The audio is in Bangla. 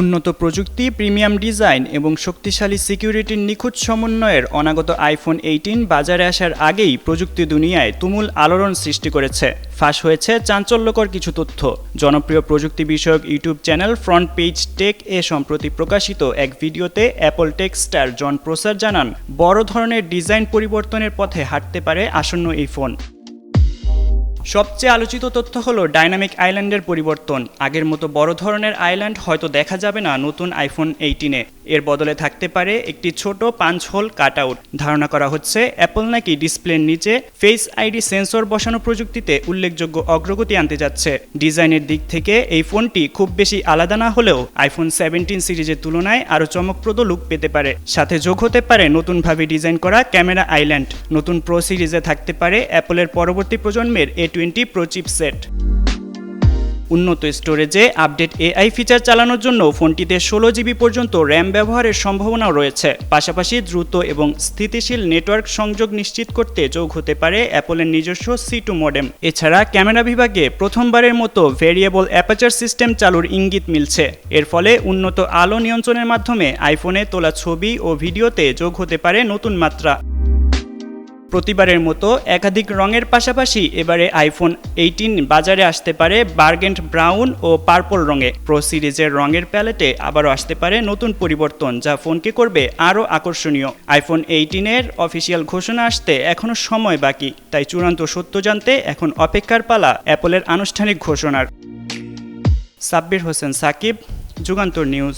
উন্নত প্রযুক্তি, প্রিমিয়াম ডিজাইন এবং শক্তিশালী সিকিউরিটির নিখুঁত সমন্বয়ের অনাগত আইফোন এইটিন বাজারে আসার আগেই প্রযুক্তি দুনিয়ায় তুমুল আলোড়ন সৃষ্টি করেছে। ফাঁস হয়েছে চাঞ্চল্যকর কিছু তথ্য। জনপ্রিয় প্রযুক্তি বিষয়ক YouTube channel Front Page Tech এ সম্প্রতি প্রকাশিত এক ভিডিওতে অ্যাপল টেক স্টার জন প্রসার জানান, বড় ধরনের ডিজাইন পরিবর্তনের পথে হাঁটতে পারে আসন্ন এই ফোন। সবচেয়ে আলোচিত তথ্য হলো ডাইনামিক আইল্যান্ডের পরিবর্তন। আগের মতো বড় ধরনের আইল্যান্ড হয়তো দেখা যাবে না নতুন আইফোন এইটিনে। এর বদলে থাকতে পারে একটি ছোট পাঁচ হোল কাট আউট ধারণা করা হচ্ছে অ্যাপল নাকি ডিসপ্লের নিচে ফেস আইডি সেন্সর বসানো প্রযুক্তিতে উল্লেখযোগ্য অগ্রগতি আনতে যাচ্ছে। ডিজাইনের দিক থেকে এই ফোনটি খুব বেশি আলাদা না হলেও আইফোন সেভেন্টিন সিরিজের তুলনায় আরও চমকপ্রদ লুক পেতে পারে। সাথে যোগ হতে পারে নতুনভাবে ডিজাইন করা ক্যামেরা আইল্যান্ড। নতুন প্রো সিরিজে থাকতে পারে অ্যাপলের পরবর্তী প্রজন্মের এ টোয়েন্টি প্রো চিপসেট উন্নত স্টোরেজে আপডেট এআই ফিচার চালানোর জন্য ফোনটিতে ষোলো জিবি পর্যন্ত র্যাম ব্যবহারের সম্ভাবনাও রয়েছে। পাশাপাশি দ্রুত এবং স্থিতিশীল নেটওয়ার্ক সংযোগ নিশ্চিত করতে যোগ হতে পারে অ্যাপলের নিজস্ব সি টু মডেম এছাড়া ক্যামেরা বিভাগে প্রথমবারের মতো ভেরিয়েবল অ্যাপাচার সিস্টেম চালুর ইঙ্গিত মিলছে। এর ফলে উন্নত আলো নিয়ন্ত্রণের মাধ্যমে আইফোনে তোলা ছবি ও ভিডিওতে যোগ হতে পারে নতুন মাত্রা। প্রতিবারের মতো একাধিক রঙের পাশাপাশি এবারে আইফোন এইটিন বাজারে আসতে পারে বার্গেন্ট ব্রাউন ও পার্পল রঙে। প্রো সিরিজের রঙের প্যালেটে আবারও আসতে পারে নতুন পরিবর্তন, যা ফোনকে করবে আরও আকর্ষণীয়। আইফোন এইটিনের অফিসিয়াল ঘোষণা আসতে এখনও সময় বাকি, তাই চূড়ান্ত সত্য জানতে এখন অপেক্ষার পালা অ্যাপলের আনুষ্ঠানিক ঘোষণার। সাব্বির হোসেন সাকিব, যুগান্তর নিউজ।